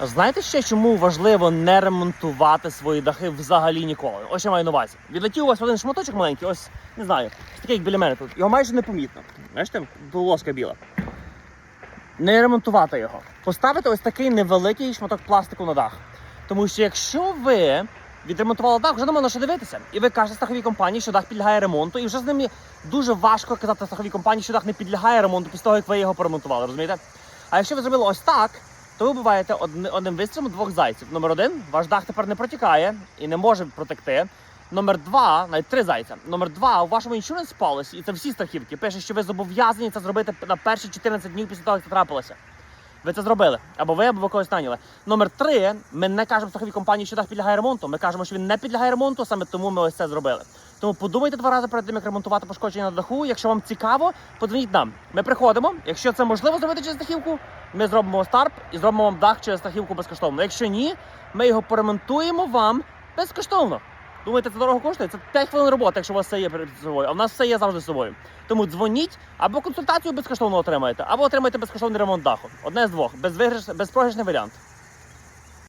Знаєте ще, чому важливо не ремонтувати свої дахи взагалі ніколи? Ось я маю на увазі. Відлетів у вас один шматочок маленький, ось не знаю, такий як біля мене тут. Його майже непомітно. Бачите, полоска біла. Не ремонтувати його. Поставити ось такий невеликий шматок пластику на дах. Тому що якщо ви відремонтували дах, вже не можна що дивитися. І ви кажете страховій компанії, що дах підлягає ремонту, і вже з ними дуже важко казати страховій компанії, що дах не підлягає ремонту після того, як ви його поремонтували, розумієте? А якщо ви зробили ось так, то ви вбиваєте одни- одним вистрілом двох зайців. Номер один, ваш дах тепер не протікає і не може протекти. Номер два, навіть три зайця. Номер два, у вашому insurance policy, і це всі страхівки, пише, що ви зобов'язані це зробити на перші 14 днів після того, як це трапилося. Ви це зробили. Або ви, або ви когось наняли. Номер три, ми не кажемо страховій компанії, що дах підлягає ремонту. Ми кажемо, що він не підлягає ремонту, саме тому ми ось це зробили. Тому подумайте два рази перед тим, як ремонтувати пошкодження на даху. Якщо вам цікаво, подзвоніть нам. Ми приходимо. Якщо це можливо зробити через страхівку, ми зробимо старт і зробимо вам дах через страхівку безкоштовно. Якщо ні, ми його поремонтуємо вам безкоштовно. Думаєте, це дорого коштує? Це 5 хвилин роботи, якщо у вас все є перед собою. А в нас все є завжди з собою. Тому дзвоніть або консультацію безкоштовно отримаєте, або отримаєте безкоштовний ремонт даху. Одне з двох, безвиграш, безпрограшний варіант.